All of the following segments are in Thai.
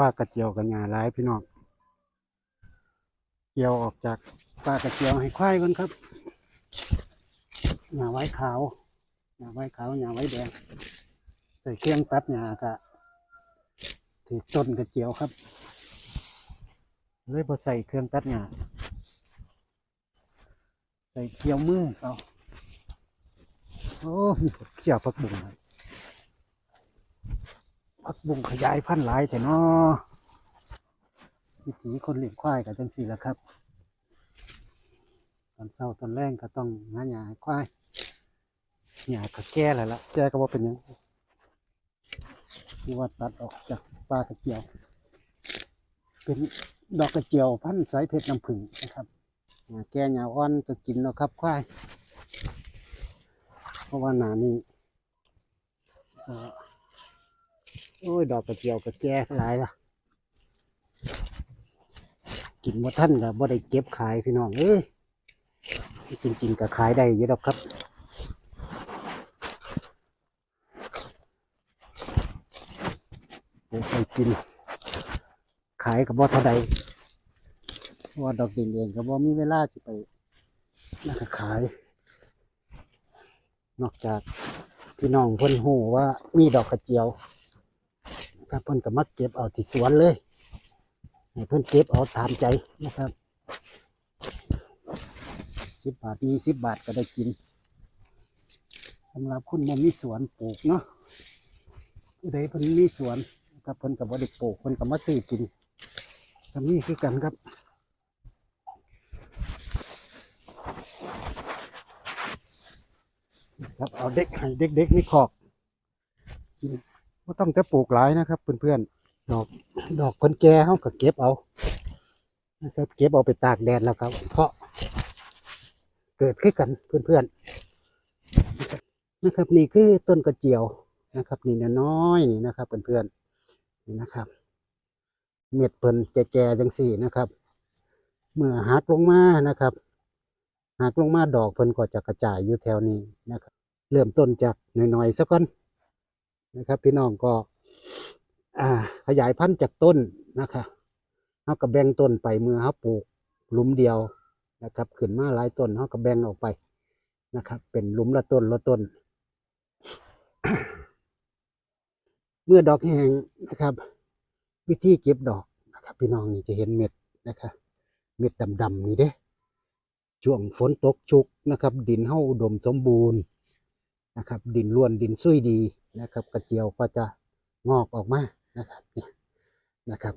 ปลากระเจียวกันหยาหลายพี่น้องเกี่ยวออกจากปลากระเจียวให้ควายก่อนครับหญ้าไว้ขาวหญ้าไว้ขาวหญ้าไว้แดง ใส่เครื่องตัดหญ้ากะถือต้นกระเจียวครับ เลยพอใส่เครื่องตัดหญ้าใส่เกี่ยวมือเอาโอ้มีเกี่ยวผักบุ้งครับ ผักบุ้งขยายพันธุ์หลายแต่นอวิถีคนเลี้ยงควายกับจังสี่แหละครับ ตอนเช้าตอนแรงก็ต้องหาหญ้าให้ควายหญ้าก็แก่แล้วล่ะแก่ก็ว่าเป็นหยังที่ว่าตัดออกจากปลากระเจียว เป็นดอกกระเจียวพันธุ์สายเพชรน้ำผึ้งนะครับหญ้าแก่หญ้าอ่อนก็กินแล้วครับควาย เพราะว่าหนานี้ โอ้ย ดอกกระเจียวกระแกหลายละกินว่าท่านกับบ่ได้เก็บขายพี่น้อง เอ้ย จริง ๆก็ขายได้เยอะดอกครับ ปลูกไปกิน ขายกับบ่เท่าใดเพราะว่าดอกดินเองก็บ่มีเวลาสิไปนักขาย นอกจากพี่น้องเพิ่นหูว่ามีดอกกระเจียว ถ้าเพิ่นก็มาเก็บเอาที่สวนเลยให้เพิ่นเก็บเอาตามใจนะครับสิบบาทมีสิบบาทก็ได้กินสำหรับคุณบ่มีสวนปลูกเนาะผู้ใดเพิ่นมีสวนนะครับเพิ่นก็บ่ได้ปลูกเพิ่นก็มาซื้อกินก็มีคือกันครับครับเอาเด็กให้เด็กๆนี่ขอกก็ ต้องจะปลูกหลายนะครับ เพื่อนๆ ดอกดอกคนแก่เขาก็เก็บเอานะครับ เก็บเอาไปตากแดดแล้วครับ เพราะเกิดขึ้นกันเพื่อนๆนะครับ นี่คือต้นกระเจียวนะครับ นี่น้อยนี่นะครับ เพื่อนๆนี่นะครับ เม็ดเพิ่นแก่ๆจังสี่นะครับ เมื่อหักลงมานะครับหากลงมาดอกเพิ่นก็จะกระจายอยู่แถวนี้นะครับ เริ่มต้นจากหน่อยๆสักก่อน นะครับ พี่น้องก็ขยายพันธุ์จากต้นนะครับเขาก็แบ่งต้นไปเมื่อเขาปลูกหลุมเดียวนะครับขึ้นมาหลายต้นเขาก็แบ่งออกไปนะครับ เป็นหลุมละต้นละต้น เมื่อดอกแห้งนะครับ วิธีเก็บดอกนะครับ พี่น้องนี่จะเห็นเม็ดนะครับเม็ดดำๆนี่เด้ช่วงฝนตกชุกนะครับ ดินเฮาอุดมสมบูรณ์นะครับ ดินล้วนดินซุยดี นะครับ กระเจียวก็จะงอกออกมานะครับเนี่ยนะครับ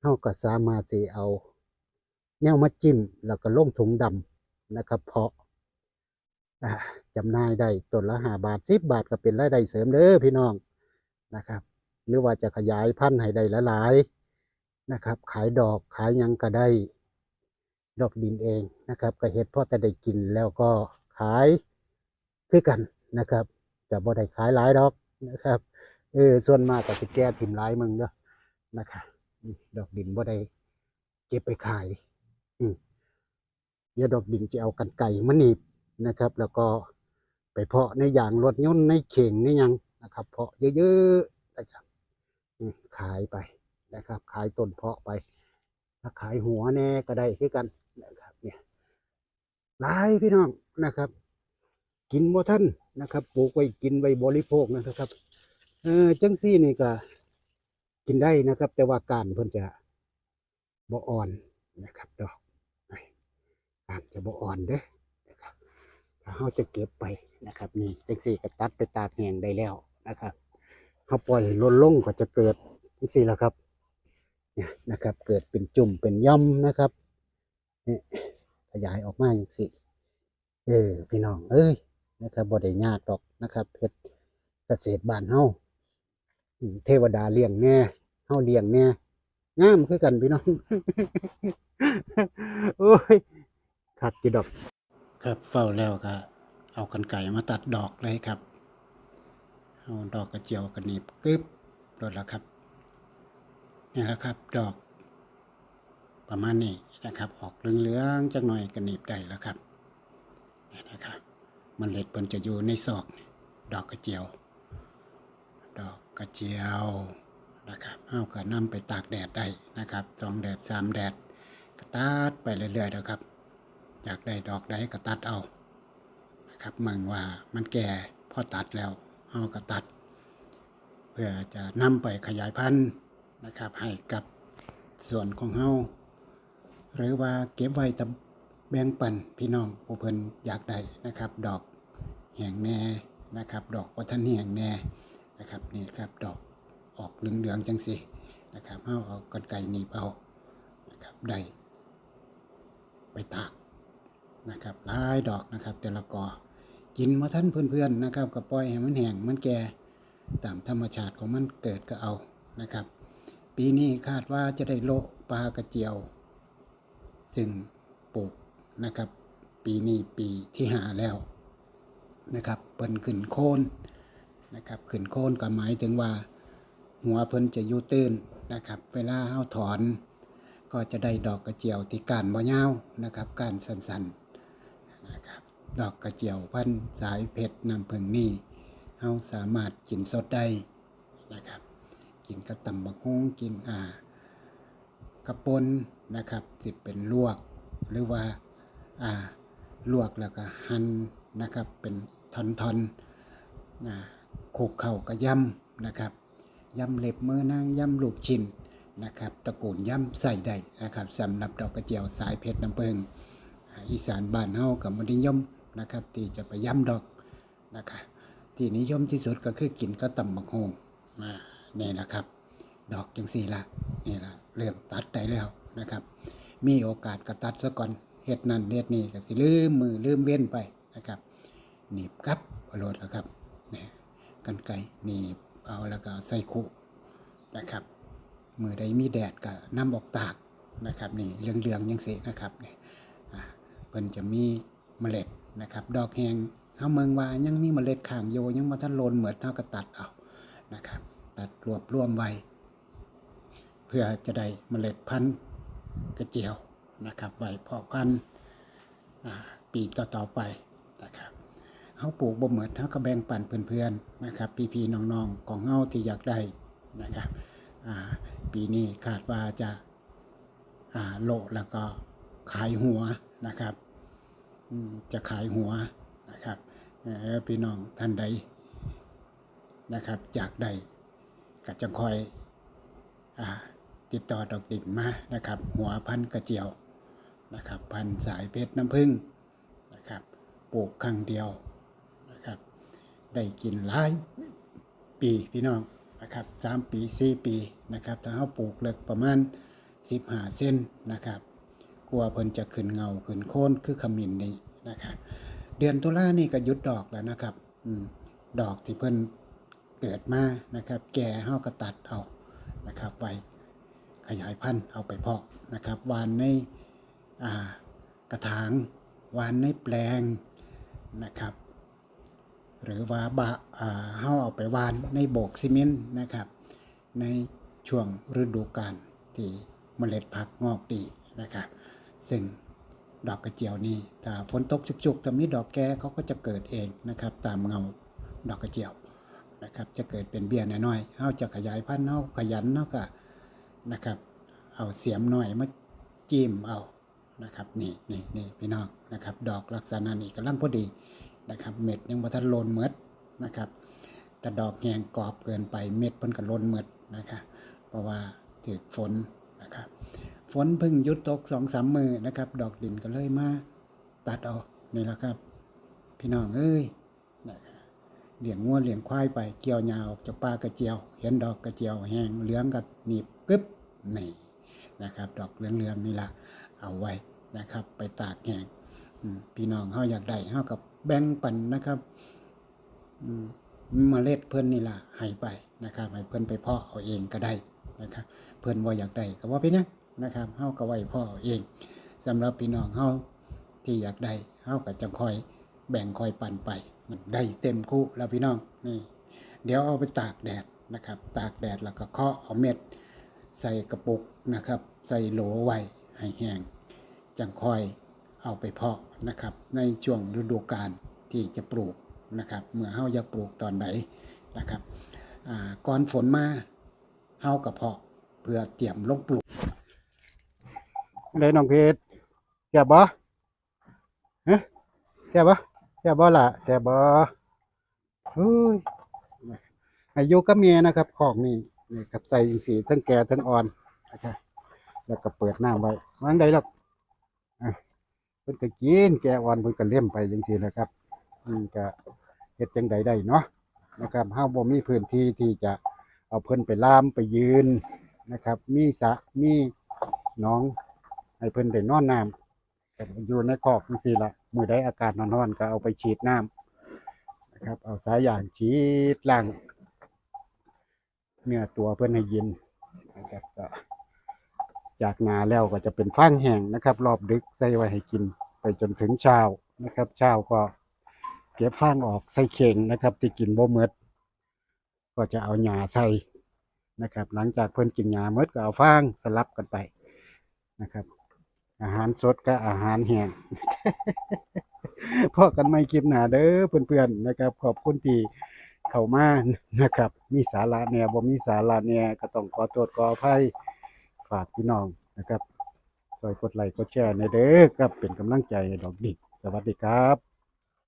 เฮาก็สามารถที่เอา แนวมาจิ้มแล้วก็ลงถุงดำนะครับ เพาะจำนายได้ต้นละหาบาทสิบบาทก็เป็นรายได้เสริมเด้อพี่น้องนะครับ หรือว่าจะขยายพันธุ์ให้ได้หลายๆนะครับ ขายดอกขายยังก็ได้ ดอกดินเองนะครับก็เฮ็ดพอแต่ได้กินแล้วก็ขายคือกันนะครับ แต่บ่ได้ขายหลายดอกนะครับเออส่วนมากก็สิแก้ถิ่มหลายมึงเด้อนะครับดอกดินบ่ได้เก็บไปขาย อืมเดี๋ยวดอกดินจะเอากันไก่มาหนีบนะครับ แล้วก็ไปเพาะในอย่างรถยนต์ในเข่งในยังนะครับ เพาะเยอะๆนะครับขายไปนะครับ ขายต้นเพาะไป ถ้าขายหัวแน่ก็ได้คือกันนะครับ เนี่ยหลายพี่น้องนะครับ กินบ่ท่านนะครับปลูกไว้กินไว้บริโภคนะครับเออจังซี่นี่ก็กินได้นะครับ แต่ว่าการเพิ่นจะบ่อ่อนนะครับดอกการจะบ่อ่อนเด้อนะครับถ้าเราจะเก็บไปนะครับ นี่จังซี่ก็ตัดไปตากแห้งได้แล้วนะครับเราปล่อยล้นลงก็จะเกิดจังซี่แหละครับเนี่ยนะครับ เกิดเป็นจุ่มเป็นย่อมนะครับเนี่ยขยายออกมาอย่างสิเออพี่น้องเอ้ย นะครับบ่ได้ยากดอกนะครับเพชรเกษตรบ้านเฮาเทวดาเลี้ยงแน่เฮาเลี้ยงแน่งามคือกันพี่น้องโอ้ยขัดกี่ดอก ครับเฝ้าแล้วก็เอากันไก่มาตัดดอกเลยครับเอาดอกกระเจียวกระหนีบกึบรดแล้วครับนี่แหละครับ ดอกประมาณนี้นะครับ ออกเหลืองๆจักหน่อยก็หนีบได้แล้วครับนี่นะครับ มันเล็ดเปินจะอยู่ในซอก ดอกกระเจียว ดอกกระเจียวนะครับเฮาก็นำไปตากแดดได้นะครับสองแดดสามแดดก็ตัดไปเรื่อยๆนะครับ อยากได้ดอกใดก็ตัดเอานะครับเมืองว่ามันแก่พอตัดแล้วเฮาก็ตัด เพื่อจะนำไปขยายพันธุ์นะครับ ให้กับส่วนของเฮาหรือว่าเก็บไว้ตะแบ่งปันพี่น้องผู้เพิ่นอยากได้นะครับ ดอก แห่งแน่นะครับ ดอกวัฒนแห่งแน่นะครับนี่ครับดอกออกเหลืองๆจังสินะครับเฮาเอากรรไกรหนีบเอานะครับได้ไปตากนะครับหลายดอกนะครับ แต่ละกอกินมาท่านเพื่อนๆนะครับก็ปล่อยให้มันแห้งมันแก่ตามธรรมชาติของมันเกิดก็เอานะครับ ปีนี้คาดว่าจะได้โลปลากระเจียว ซึ่งปลูกนะครับ ปีนี้ปีที่หาแล้ว นะครับเพิ่นขึ้นโคนนะครับขึ้นโคนก็หมายถึงว่า หัวเพิ่นจะอยู่ตื้นนะครับ เวลาเฮาถอนก็จะได้ดอกกระเจียวที่กานบ่ยาวนะครับกานสั้นๆนะครับดอกกระเจียวพันสายเพชรน้ำผึ้งนี่เฮาสามารถกินสดได้นะครับ กินกระตำบักฮุ้งกินอ่ากระปนนะครับสิเป็นลวกหรือว่าอ่าลวกแล้วก็หั่นนะครับเป็น ทอนๆนะคลุกเข้ากับยำนะครับยำเล็บมือนางยำลูกชิ้นนะครับตะกูลยำใส่ได้นะครับสำหรับดอกกระเจียวสายเพชรน้ำเพิงอีสานบ้านเฮากับมนิยมนะครับ ที่จะไปยำดอกนะครับที่นิยมที่สุดก็คือกินกระตำบักฮงนี่นะครับ ดอกจังสี่ละนี่ละเริ่มตัดได้แล้วนะครับ มีโอกาสก็ตัดซะก่อนเฮ็ดนั่นเฮ็ดนี่ก็สิลืมมือลืมเว้นไปนะครับ หนีบกับโลดแล้วครับนี่กันไกหนีบเอาแล้วก็ใส่คุนะครับมือใดมีแดดก็นำออกตากนะครับนี่เหลืองๆยังสินะครับเนี่อ่าเพิ่นจะมีเมล็ดนะครับ ดอกแหงเฮาเมืองว่ายังมีเมล็ดข้างโยยังบ่ทันโลนเหมือนเฮาก็ตัดเอานะครับ ตัดรวบรวมไว้ เพื่อจะได้เมล็ดพันธุ์กระเจียวนะครับไว้เพาะพันธุ์ปีต่อๆไปนะครับ เฮาปลูกบ่เหมือนเฮาก็แบ่งปันเพื่อนๆนะครับพี่ๆน้องๆของเฮาที่อยากได้นะครับอ่าปีนี้คาดว่าจะอ่าโลแล้วก็ขายหัวนะครับอืมจะขายหัวนะครับเออพี่น้องท่านใดนะครับอยากได้ก็จะคอยอาติดต่อดอกดินมานะครับ หัวพันกระเจียวนะครับ พันสายเพชรน้ำผึ้งนะครับปลูกครั้งเดียว ได้กินหลายปีพี่น้องนะครับสามปีสี่ปีนะครับถ้าเขาปลูกเลิกประมาณสิบห้าเส้นนะครับกลัวเพิ่นจะขึ้นเงาขึ้นโค่นคือขมิ้นนี่นะครับเดือนตุลานี่ก็หยุดดอกแล้วนะครับอืดอกที่เพิ่นเกิดมานะครับ แก่เฮาก็ตัดเอานะครับไปขยายพันธุ์เอาไปเพาะนะครับวานในอ่ากระถางวานในแปลงนะครับ หรือว่าบะเฮาเอาไปวานในโบกซีเมนต์นะครับ ในช่วงฤดูกาลที่เมล็ดผักงอกดีนะครับ ซึ่งดอกกระเจียวนี่ถ้าฝนตกชุกๆถ้ามีดอกแก่เขาก็จะเกิดเองนะครับ ตามเงาดอกกระเจียวนะครับ จะเกิดเป็นเบี้ยน้อยๆเฮาจะขยายพันธุ์เฮาขยันเฮาก็นะครับ เอาเสียมหน่อยมาจิ้มเอานะครับนี่นี่นี่พี่น้องนะครับ ดอกลักษณะนี้กำลังพอดี นะครับ เม็ดยังบ่ทันโลนเมดนะครับแต่ดอกแหงกรอบเกินไปเม็ดเพิ่นก็โลนเมดนะครับเพราะว่าถึกฝนนะครับฝนพิ่งหยุดตกสองสามมือนะครับ ดอกดินก็เลยมาตัดเอานี่แหละครับ พี่น้องเอ้ยนะครับเลี้ยงงัวเลี้ยงควายไปเกี่ยวหญ้าออกจากป่ากระเจียว เห็นดอกกระเจียวแห้งเหลืองกับหนีบกึ๊บนี่นะครับ ดอกเหลืองๆนี่ละเอาไว้นะครับ ไปตากแห้งพี่น้องเฮาอยากได้เฮากับ แบ่งปันนะครับมเมล็ดเพิ่อนนี่ล่ะให้ไปนะครับให้เพิ่อนไปเพาะเอาเองก็ได้นะครับ เพิ่อนว่าอยากได้ก็ว่าไปนะนะครับเฮาก็ไว้พาะเอาเองสำหรับพี่น้องเฮาที่อยากได้เฮาก็จะคอยแบ่งคอยปันไปได้เต็มคู่แล้วพี่น้องนี่ เดี๋ยวเอาไปตากแดดนะครับ ตากแดดแล้วก็เคาะเอาเม็ด ใส่กระปุกนะครับ ใส่โหลไว้ให้แห้งจังคอย เอาไปเพาะนะครับ ในช่วงฤดูกาลที่จะปลูกนะครับเมื่อเฮาอยากปลูกตอนไหนนะครับก่อนฝนมาเฮากระเพาะเพื่อเตรียมลงปลูกเลยน้องเพชรแซ่บบ่ฮะแซ่บบ่แซ่บบ่ล่ะแซ่บบ่เฮ้ยอายุก็เมียนะครับของนี่นี่ครับใส่อินทรีย์ทั้งแก่ทั้งอ่อนนะครับแล้วก็เปิดหน้ำไว้วางได้หรอกอะ พิ่นก็กินแกอ่อนเพิ่นก็เล่มไปจังซี่นะครับอืมก็เฮ็ดจังใดได้เนาะนะครับเฮาบ่มีพื้นที่ที่จะเอาเพิ่นไปล่ามไปยืนนะครับ มีสระมีหนองให้เพิ่นได้นอนน้ำแต่อยู่ในคอกจังซี่ล่ะมื้อใดอากาศร้อนๆก็เอาไปฉีดน้ำนะครับ เอาสายยางฉีดล้างเนื้อตัวเพิ่อนให้เย็นนะครับก็จากนาแล้วก็จะเป็นฟางแห้งนะครับ รอบดึกใส่ไว้ให้กิน ไปจนถึงเช้านะครับเช้าก็เก็บฟางออกใส่เข่งนะครับ ที่กินบ่หมดก็จะเอาหญ้าใส่นะครับ หลังจากเพิ่นกินหญ้าหมดก็เอาฟางสลับกันไปนะครับ อาหารสดกับอาหารแห้งพอกันไม่คลิปหนาเด้อเพื่อนๆนะครับ ขอบคุณที่เข้ามานะครับ มีสาระแหน่ยบ่มีสาระแหน่ยก็ต้องขอโทษขออภัยฝากพี่น้องนะครับ ช่วยกดไลค์กดแชร์ในเด้อครับเป็นกำลังใจดอกดิกสวัสดีครับ